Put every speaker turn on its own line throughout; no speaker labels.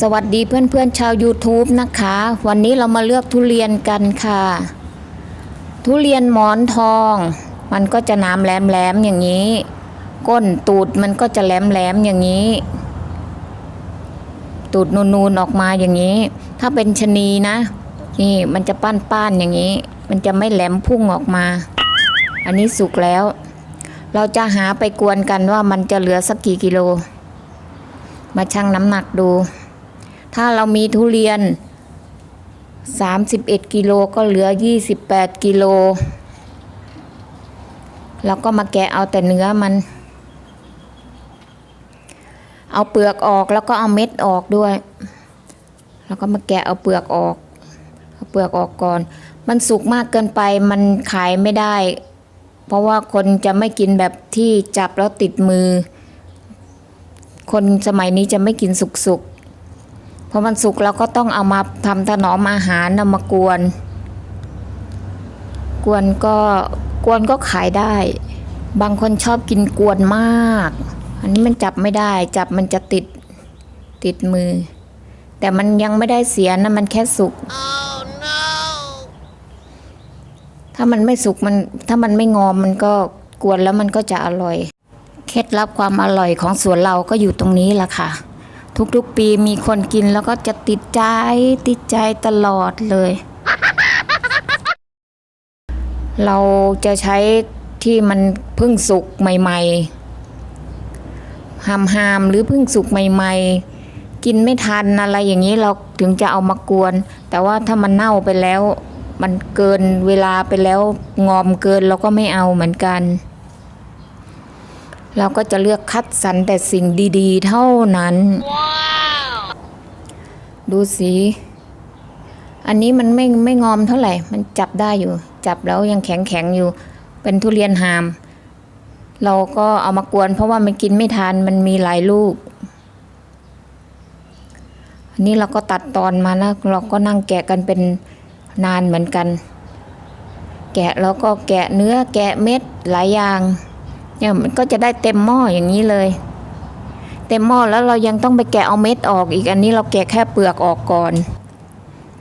สวัสดีเพื่อนๆชาว YouTube นะคะ วันนี้เรามาเลือกทุเรียนกันค่ะ ทุเรียนหมอนทอง มันก็จะน้ำแหลมๆอย่างนี้ ก้นตูดมันก็จะแหลมๆอย่างนี้ ตูดนูนๆออกมาอย่างนี้ ถ้าเป็นชะนีนะ นี่มันจะป้านๆอย่างนี้ มันจะไม่แหลมพุ่งออกมา อันนี้สุกแล้ว เราจะหาไปกวนกันว่ามันจะเหลือสักกี่กิโล มาชั่งน้ำหนักดู ถ้าเรามีทุเรียน 31กิโลก็เหลือ 28กิโลแล้วก็มาแกะเอาแต่เนื้อมัน เอาเปลือกออกแล้วก็เอาเม็ดออกด้วย แล้วก็มาแกะเอาเปลือกออก เอาเปลือกออกก่อน มันสุกมากเกินไปมันขายไม่ได้ เพราะว่าคนจะไม่กินแบบที่จับแล้วติดมือ คนสมัยนี้จะไม่กินสุกๆ พราะมันสุกแล้วก็ต้องเอามาทำถนอมอาหารเอามากวน กวนก็กวนก็ขายได้ บางคนชอบกินกวนมาก อันนี้มันจับไม่ได้ จับมันจะติดติดมือ แต่มันยังไม่ได้เสียนะมันแค่สุกถ้ามันไม่สุกมันถ้ามันไม่งอมมันก็กวนแล้วมันก็จะอร่อย เคล็ดลับความอร่อยของสวนเราก็อยู่ตรงนี้แหละค่ะ ทุกๆปีมีคนกินแล้วก็จะติดใจติดใจตลอดเลย เราจะใช้ที่มันเพิ่งสุกใหม่ๆหามหามๆหรือเพิ่งสุกใหม่ ๆ กินไม่ทันอะไรอย่างนี้เราถึงจะเอามากวน แต่ว่าถ้ามันเน่าไปแล้ว มันเกินเวลาไปแล้วงอมเกินเราก็ไม่เอาเหมือนกัน เราก็จะเลือกคัดสรรแต่สิ่งดีๆ เท่านั้น ดูสีอันนี้มันไม่ไม่งอมเท่าไหร่ มันจับได้อยู่ จับแล้วยังแข็งแข็งๆอยู่ เป็นทุเรียนหาม เราก็เอามากวน เพราะว่ามันกินไม่ทันมันมีหลายลูก อันนี้เราก็ตัดตอนมานะเราก็นั่งแกะกันเป็นนานเหมือนกัน แกะแล้วก็แกะเนื้อแกะเม็ดหลายอย่าง เนี่ยมันก็จะได้เต็มหม้ออย่างนี้เลย เต็มหม้อแล้วเรายังต้องไปแกะเอาเม็ดออกอีกอันนี้เราแกะแค่เปลือกออกก่อน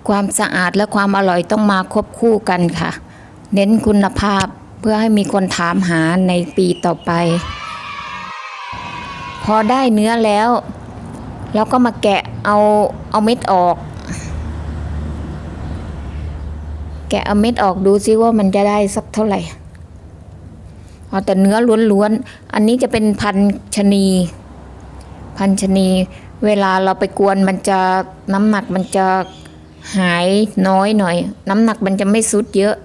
ความสะอาดและความอร่อยต้องมาควบคู่กันค่ะ เน้นคุณภาพเพื่อให้มีคนถามหาในปีต่อไป พอได้เนื้อแล้วเราก็มาแกะเอาเอาเม็ดออก แกะเอาเม็ดออกดูซิว่ามันจะได้สักเท่าไหร่ เอาแต่เนื้อล้วนๆ อันนี้จะเป็นพันชนี พันชนี เวลาเราไปกวนมันจะน้ำหนักมันจะหายน้อยหน่อย น้ำหนักมันจะไม่สุดเยอะ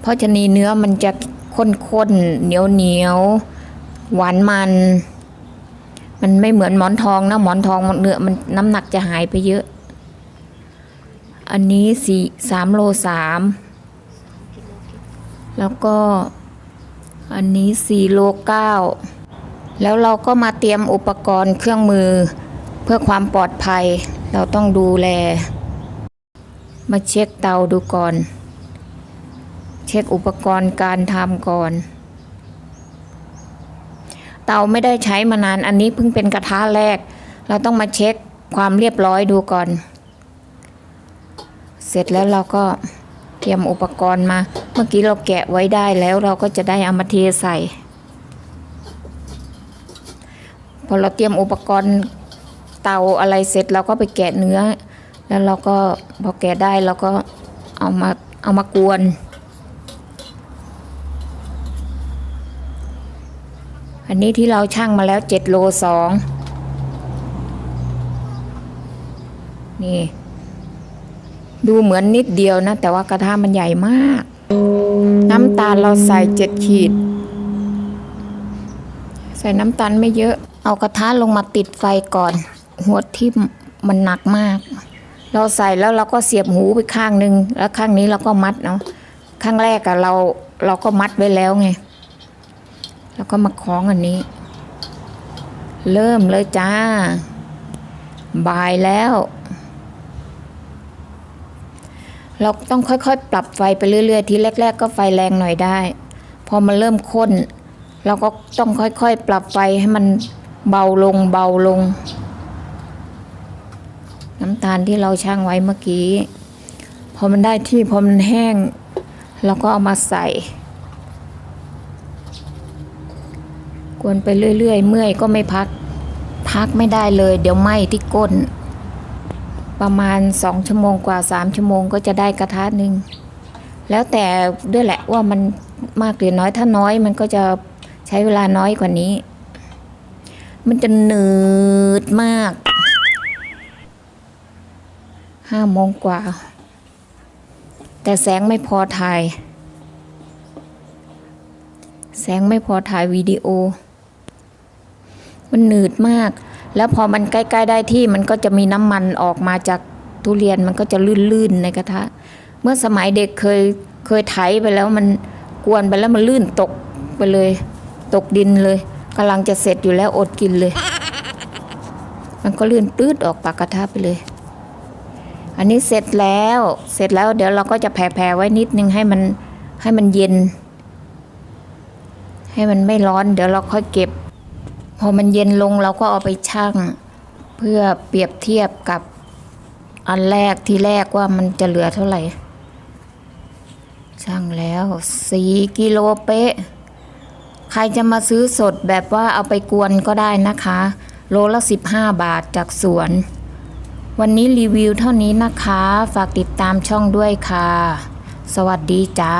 เพราะชนีเนื้อมันจะข้นๆเหนียวเหนียวๆหวานมัน มันไม่เหมือนหมอนทองนะหมอนทองเนื้อมันน้ำหนักจะหายไปเยอะ อันนี้สี่สามโลสาม แล้วก็อันนี้สี่โลเก้าแล้วเราก็มาเตรียมอุปกรณ์เครื่องมือ เพื่อความปลอดภัย เราต้องดูแล มาเช็คเตาดูก่อน เช็คอุปกรณ์การทำก่อน เตาไม่ได้ใช้มานานอันนี้เพิ่งเป็นกระทะแรก เราต้องมาเช็คความเรียบร้อยดูก่อน เสร็จแล้วเราก็เตรียมอุปกรณ์มา เมื่อกี้เราแกะไว้ได้แล้วเราก็จะได้เอามาเทใส่ พอเราเตรียมอุปกรณ์เตาอะไรเสร็จเราก็ไปแกะเนื้อ แล้วเราก็พอแกะได้เราก็เอามาเอามากวนอันนี้ที่เราช่างมาแล้วเจ็ดโลสองนี่ ดูเหมือนนิดเดียวนะ แต่ว่ากระทะมันใหญ่มาก น้ำตาลเราใส่เจ็ดขีด ใส่น้ำตาลไม่เยอะ เอากระทะลงมาติดไฟก่อน หัวทิ่มมันหนักมาก เราใส่แล้วเราก็เสียบหูไปข้างหนึ่งแล้วข้างนี้เราก็มัดเนาะข้างแรกอะเราเราก็มัดไว้แล้วไง แล้วก็มาคล้องอันนี้ เริ่มเลยจ้า บายแล้ว เราต้องค่อยๆ ปรับไฟไปเรื่อย ๆ ทีแรก ๆ ก็ไฟแรงหน่อยได้ พอมันเริ่มข้น เราก็ต้องค่อยๆ ปรับไฟให้มันเบาลงเบาลง น้ำตาลที่เราช่างไว้เมื่อกี้ พอมันได้ที่พอมันแห้ง เราก็เอามาใส่ กวนไปเรื่อยๆ เมื่อยก็ไม่พัก พักไม่ได้เลย เดี๋ยวไหม้ที่ก้น ประมาณสองชั่วโมงกว่าสามชั่วโมงก็จะได้กระทะหนึ่งแล้วแต่ด้วยแหละว่ามันมากหรือน้อยถ้าน้อยมันก็จะใช้เวลาน้อยกว่านี้ มันจะหนืดมากห้าโมงกว่า แต่แสงไม่พอถ่าย แสงไม่พอถ่ายวิดีโอ มันหนืดมาก แล้วพอมันใกล้ๆได้ที่มันก็จะมีน้ำมันออกมาจากทุเรียนมันก็จะลื่นๆในกระทะ เมื่อสมัยเด็กเคยเคยไถไปแล้วมันกวนไปแล้วมันลื่นตกไปเลย ตกดินเลยกำลังจะเสร็จอยู่แล้วอดกินเลย มันก็ลื่นปื้ดออกปากกระทะไปเลย อันนี้เสร็จแล้วเสร็จแล้วเดี๋ยวเราก็จะแผ่ๆไว้นิดนึงให้มันให้มันเย็น ให้มันไม่ร้อน เดี๋ยวเราค่อยเก็บ พอมันเย็นลงเราก็เอาไปชั่ง เพื่อเปรียบเทียบกับอันแรกที่แรกว่ามันจะเหลือเท่าไหร่ช่างแล้วสี่กิโลเป๊ะ ใครจะมาซื้อสดแบบว่าเอาไปกวนก็ได้นะคะ โลละ15บาทจากสวน วันนี้รีวิวเท่านี้นะคะ ฝากติดตามช่องด้วยค่ะ สวัสดีจ้า